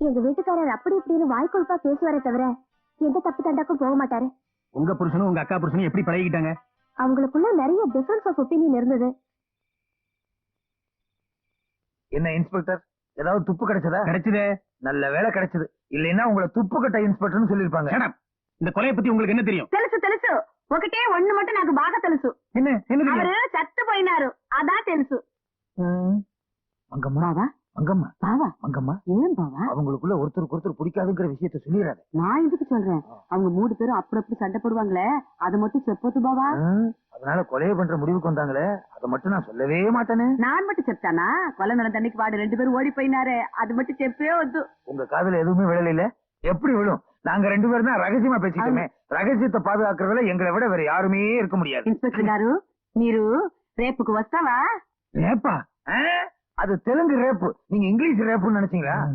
எங்க வீட்டுக்காரர் அப்படி இப்படின்னு வாய்க்கொழுப்பா பேசுவாரே தவிர எந்த தப்பு தண்டாக்கும் போக மாட்டாரு உங்க புருஷனும் உங்க அக்கா புருஷனும் எப்படி பழகிக்கிட்டாங்க அவங்களுக்குள்ள நிறைய டிஃபரன்ஸ் ஆஃப் ஒப்பீனியன் இருந்தது என்ன இன்ஸ்பெக்டர் ஏதாவது துப்பு கிடைச்சதா கிடைச்சதே நல்ல வேலை கிடைச்சது இல்லைன்னா உங்களை துப்பு கட்ட இன்ஸ்பெக்டர்னு சொல்லிருப்பாங்க Shut up. இந்த கொலையை பத்தி உங்களுக்கு என்ன தெரியும் తెలుసు తెలుసు ఒకటే ఒళ్ళు మట్టు నాకు బాగా తెలుసు என்ன என்ன தெரியும் అవరు చచ్చిపోయినారు అదా తెలుసు மங்கம்மா బావా மங்கம்மா. பாவா. மங்கம்மா. ஏன் பாவா? அவங்களுக்குள்ள ஒருத்தருக்கு ஒருத்தர் பிடிக்காதுங்கிற விஷயத்த சொல்லிடாத நான் எதுக்கு சொல்றேன்? அவங்க மூணு பேரும் அப்படி அப்படி சண்டை போடுவாங்களே அத மட்டும் செப்போத்து பாவா. அதனால கொலையை பண்ற முடிவுக்கு வந்தாங்களே அத மட்டும் நான் சொல்லவே மாட்டேனே. நான் மட்டும் செப்தானா? கொலை நடந்த அன்னைக்கு வாடு ரெண்டு பேரும் ஓடி போயினாரு அது மட்டும் செப்பே வந்து உங்க காதல எதுவுமே விழல எப்படி விழும்? நாங்க ரெண்டு பேரும் தான் ரகசியமா பேசிக்கோமே ரகசியத்தை பாதுகாக்கிறதுல எங்களை விட வேற யாருமே இருக்க முடியாது. இன்ஸ்பெக்டர் காரு மீரு ரேப்புக்கு வஸ்தாவா ரேப்பா? ஆஹ் அது தெலுங்கு ரேப்பு. நீங்க இங்கிலீஷ் ரேப்புன்னு நினைச்சீங்களா?